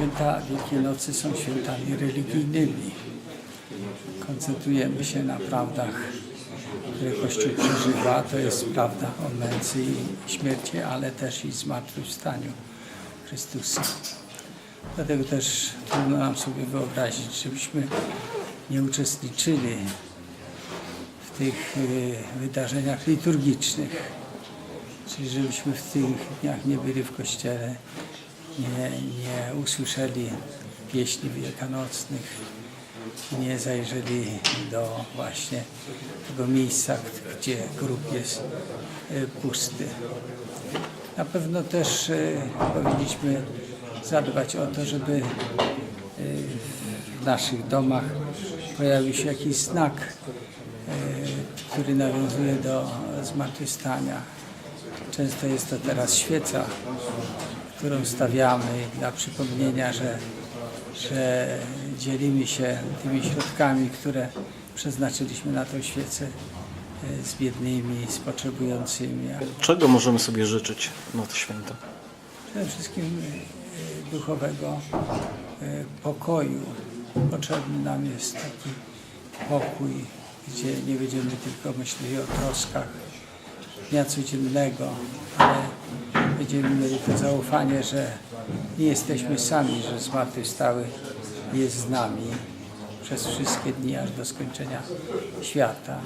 Święta Wielkiej Nocy są świętami religijnymi. Koncentrujemy się na prawdach, które Kościół przeżywa. To jest prawda o męce i śmierci, ale też i zmartwychwstaniu Chrystusa. Dlatego też trudno nam sobie wyobrazić, żebyśmy nie uczestniczyli w tych y, wydarzeniach liturgicznych. Czyli żebyśmy w tych dniach nie byli w kościele, nie, nie usłyszeli pieśni wielkanocnych, nie zajrzeli do właśnie tego miejsca, gdzie grób jest y, pusty. Na pewno też y, powinniśmy zadbać o to, żeby y, w naszych domach pojawił się jakiś znak, który nawiązuje do zmartwychwstania. Często jest to teraz świeca, którą stawiamy dla przypomnienia, że, że dzielimy się tymi środkami, które przeznaczyliśmy na tą świecę y, z biednymi, z potrzebującymi. Czego możemy sobie życzyć na te święta? Przede wszystkim y, duchowego y, pokoju. Potrzebny nam jest taki pokój, gdzie nie będziemy tylko myśleli o troskach dnia codziennego, będziemy mieli to zaufanie, że nie jesteśmy sami, że zmartwychwstały jest z nami przez wszystkie dni aż do skończenia świata.